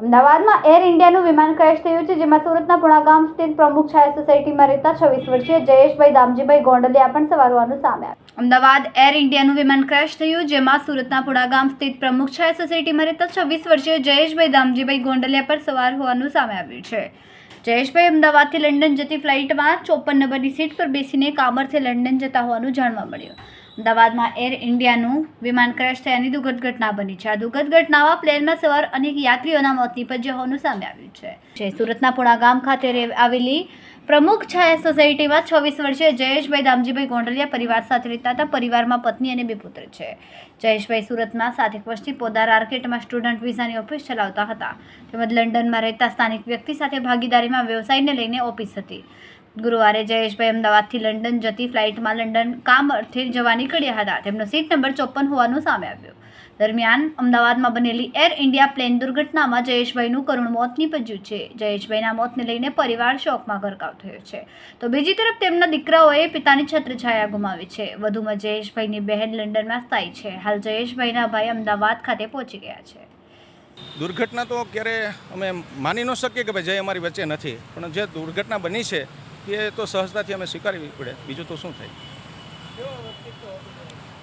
અમદાવાદમાં એર ઇન્ડિયાનું વિમાન ક્રેશ થયું છે, જેમાં સુરતના પુણા ગામ સ્થિત પ્રમુખ છાયા સોસાયટીમાં રહેતા છવ્વીસ વર્ષીય જયેશભાઈ દામજીભાઈ ગોંડલિયા પણ સવાર હોવાનું સામે આવ્યું. અમદાવાદ એર ઇન્ડિયાનું વિમાન ક્રેશ થયું, જેમાં સુરતના પુણા ગામ સ્થિત પ્રમુખ છાયા સોસાયટીમાં રહેતા છવ્વીસ વર્ષીય જયેશભાઈ દામજીભાઈ ગોંડલિયા પર સવાર હોવાનું સામે આવ્યું છે. જયેશભાઈ અમદાવાદથી લંડન જતી ફ્લાઇટમાં ચોપન નંબરની સીટ પર બેસીને કામરથી લંડન જતા હોવાનું જાણવા મળ્યું. અમદાવાદમાં એર ઇન્ડિયાનું વિમાન ક્રેશ થયાની દુઃખદ ઘટના બની. છે આ દુઃખદ ઘટનામાં પ્લેનમાં સવાર અનેક યાત્રીઓના મોત નિપજ્યા હોવાનું સામે આવ્યું છે. સુરતના પુણા ગામ ખાતે આવેલી પ્રમુખ છાયા સોસાયટીમાં છવ્વીસ વર્ષીય જયેશભાઈ દામજીભાઈ ગોંડલિયા પરિવાર સાથે રહેતા હતા. પરિવારમાં પત્ની અને બે પુત્ર છે. જયેશભાઈ સુરતમાં સાત એક વર્ષથી પોદાર આર્કેટમાં સ્ટુડન્ટ વિઝાની ઓફિસ ચલાવતા હતા. તેમજ લંડનમાં રહેતા સ્થાનિક વ્યક્તિ સાથે ભાગીદારીમાં વ્યવસાયને લઈને ઓફિસ હતી. ગુરુવારે જયેશભાઈ અમદાવાદથી લંડન જતી ફ્લાઇટમાં લંડન કામ અર્થે જવા નીકળ્યા હતા. તેમનો સીટ નંબર ચોપન હોવાનું સામે આવ્યું. દરમિયાન અમદાવાદમાં બનેલી એર ઇન્ડિયા પ્લેન દુર્ઘટનામાં જયેશભાઈનું કરુણ મોત નીપજ્યું છે. જયેશભાઈના મોતને લઈને પરિવાર શોકમાં ગરકાવ થયો છે. તો બીજી તરફ તેમના દીકરાઓએ પિતાની છત્રછાયા ગુમાવી છે. વધુમાં જયેશભાઈની બહેન લંડનમાં સ્થાયી છે. હાલ જયેશભાઈના ભાઈ અમદાવાદ ખાતે પહોંચી ગયા છે. દુર્ઘટના તો ક્યારે અમે માની ન શકીએ કે ભાઈ જય અમારી વચ્ચે નથી. પણ જે દુર્ઘટના બની છે એ તો સહજતાથી અમે સ્વીકારવી પડે. બીજું તો શું થાય?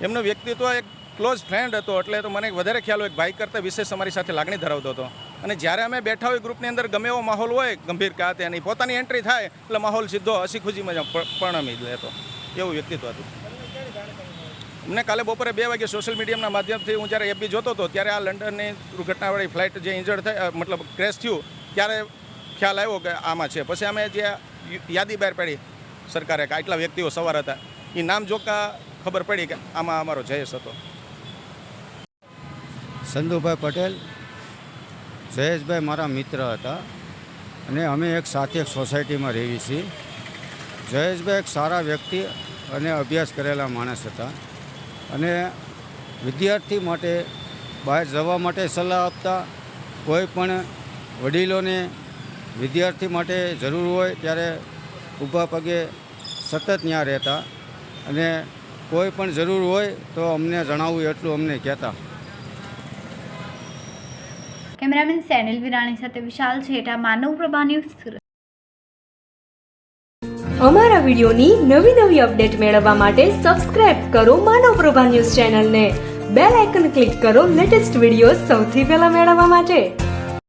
એમનો વ્યક્તિત્વ એક ક્લોઝ ફ્રેન્ડ હતો, એટલે તો મને વધારે ખ્યાલ હોય ભાઈ કરતાં વિશેષ અમારી સાથે લાગણી ધરાવતો હતો. અને જ્યારે અમે બેઠા હોય ગ્રુપની અંદર, ગમે એવો માહોલ હોય, ગંભીર કાતે એની પોતાની એન્ટ્રી થાય, એટલે માહોલ સીધો હસી ખુશીમાં પરણમી લેતો. એવું વ્યક્તિત્વ હતું. અમને કાલે બપોરે બે વાગે સોશિયલ મીડિયાના માધ્યમથી હું જ્યારે એપી જોતો હતો, ત્યારે આ લંડનની દુર્ઘટનાવાળી ફ્લાઇટ જે ઇન્જર્ડ થઈ મતલબ ક્રેશ થયું, ત્યારે ખ્યાલ આવ્યો કે આમાં છે. પછી અમે જે યાદી બહાર પાડી સરકારે કે આટલા વ્યક્તિઓ સવાર હતા. એ નામ જોકા ખબર પડી કે આમાં અમારો જયેશ હતો. સંધુભાઈ પટેલ, જયેશભાઈ મારા મિત્ર હતા અને અમે એક સાથે એક સોસાયટીમાં રહીએ છીએ. જયેશભાઈ એક સારા વ્યક્તિ અને અભ્યાસ કરેલા માણસ હતા અને વિદ્યાર્થી માટે બહાર જવા માટે સલાહ આપતા કોઈ પણ વડીલોને વિદ્યાર્થી માટે જરૂર હોય ત્યારે ઊભા પગે સતત ત્યાં રહેતા અને કોઈ પણ જરૂર હોય તો અમને જણાવવું એટલું અમને કહેતા. કેમેરામેન સેનિલ વિરાણી સાથે વિશાલ છેટા માનવ પ્રભા ન્યૂઝ અમારા વિડીયોની નવી નવી અપડેટ મેળવવા માટે સબસ્ક્રાઇબ કરો માનવ પ્રભા ન્યૂઝ ચેનલને. બેલ આઇકન ક્લિક કરો લેટેસ્ટ વીડિયો સૌથી પહેલા મેળવવા માટે.